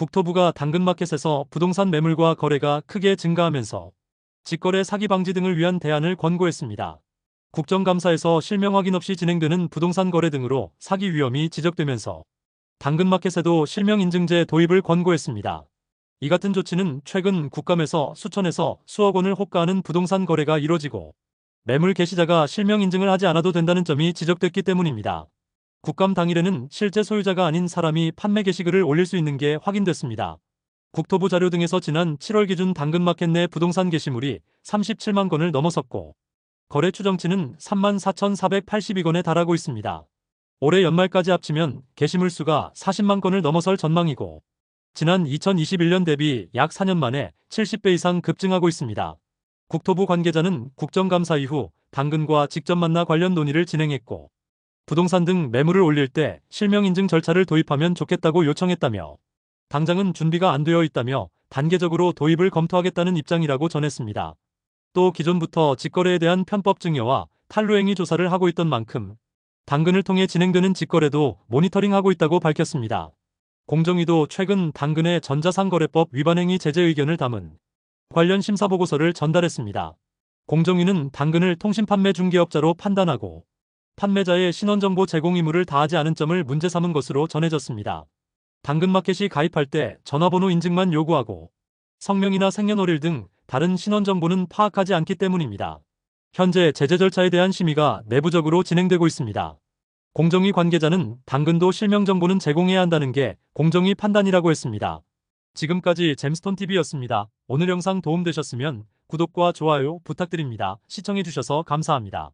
국토부가 당근마켓에서 부동산 매물과 거래가 크게 증가하면서 직거래 사기 방지 등을 위한 대안을 권고했습니다. 국정감사에서 실명 확인 없이 진행되는 부동산 거래 등으로 사기 위험이 지적되면서 당근마켓에도 실명 인증제 도입을 권고했습니다. 이 같은 조치는 최근 국감에서 수천에서 수억 원을 호가하는 부동산 거래가 이뤄지고 매물 게시자가 실명 인증을 하지 않아도 된다는 점이 지적됐기 때문입니다. 국감 당일에는 실제 소유자가 아닌 사람이 판매 게시글을 올릴 수 있는 게 확인됐습니다. 국토부 자료 등에서 지난 7월 기준 당근마켓 내 부동산 게시물이 37만 건을 넘어섰고 거래 추정치는 3만 4,482건에 달하고 있습니다. 올해 연말까지 합치면 게시물 수가 40만 건을 넘어설 전망이고 지난 2021년 대비 약 4년 만에 70배 이상 급증하고 있습니다. 국토부 관계자는 국정감사 이후 당근과 직접 만나 관련 논의를 진행했고 부동산 등 매물을 올릴 때 실명 인증 절차를 도입하면 좋겠다고 요청했다며 당장은 준비가 안 되어 있다며 단계적으로 도입을 검토하겠다는 입장이라고 전했습니다. 또 기존부터 직거래에 대한 편법 증여와 탈루행위 조사를 하고 있던 만큼 당근을 통해 진행되는 직거래도 모니터링하고 있다고 밝혔습니다. 공정위도 최근 당근의 전자상거래법 위반 행위 제재 의견을 담은 관련 심사보고서를 전달했습니다. 공정위는 당근을 통신판매 중개업자로 판단하고 판매자의 신원정보 제공 의무를 다하지 않은 점을 문제 삼은 것으로 전해졌습니다. 당근마켓이 가입할 때 전화번호 인증만 요구하고 성명이나 생년월일 등 다른 신원정보는 파악하지 않기 때문입니다. 현재 제재 절차에 대한 심의가 내부적으로 진행되고 있습니다. 공정위 관계자는 당근도 실명 정보는 제공해야 한다는 게 공정위 판단이라고 했습니다. 지금까지 잼스톤TV였습니다. 오늘 영상 도움되셨으면 구독과 좋아요 부탁드립니다. 시청해주셔서 감사합니다.